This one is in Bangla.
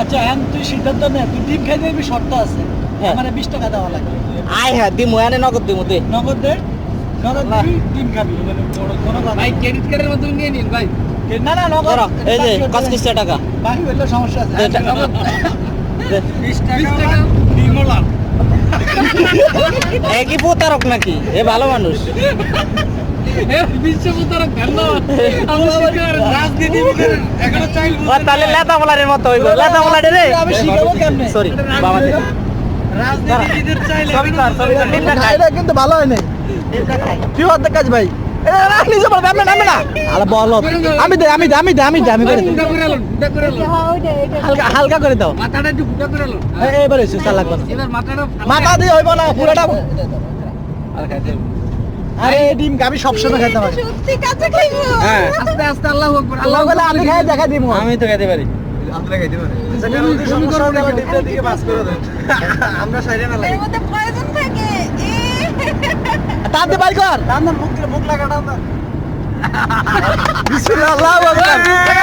আচ্ছা এখন তুই সিদ্ধান্ত নে তুই ডিম খাই দিবি শর্ত আছে। হ্যাঁ। বিশ টাকা দেওয়া লাগবে। আয় হ্যাঁ দিমু এনে নগদ দিমু দে। নগদ দে। নগদ দিবি ডিম খাবি। ভাই ক্রেডিট কার্ডের মাধ্যমে নিয়ে নিন ভাই। না না নগদ। এই যে টাকা। বাকি হইলে সমস্যা আছে। দে টাকা। দে। বিশ টাকা ডিমোলা এ কি প্রতারক নাকি? এ ভালো মানুষ। তাহলে বলারের মতো হইব। বলারে রে। আমি শিখাবো কেমনে? সরি বাবা রাজনীতিবিদের চাইলে সবই কর, সবই খাই। এটা কিন্তু ভালো হয় নাই। তুই অর্ধেক কাজ ভাই? এ, না, নিজে নামে নামে না। আরে বল আমি দে আমি দে আমি দে আমি দে আমি করে দিই। ফুটা করে এলুন ফুটা করে এলুন হালকা হালকা করে দাও। মাথাটা একটু ফুটা করে এলুন এ- এবার লাগবে না মাথা দিয়ে হইব না পুরোটা আরে ডিম আমি সবসময় খেতে পারি। সত্যি কাঁচা খাইবো হ্যাঁ। আস্তে আস্তে আল্লাহ আকবার আল্লাহ বলে আমি খাই দেখা দিব আমি তো খেতে পারি। আমরা সাইডে না এর মধ্যে পয়জন থাকে। এ। তাতে বাই কর। মুখ মুখ বিসমিল্লাহ আল্লাহু আকবার।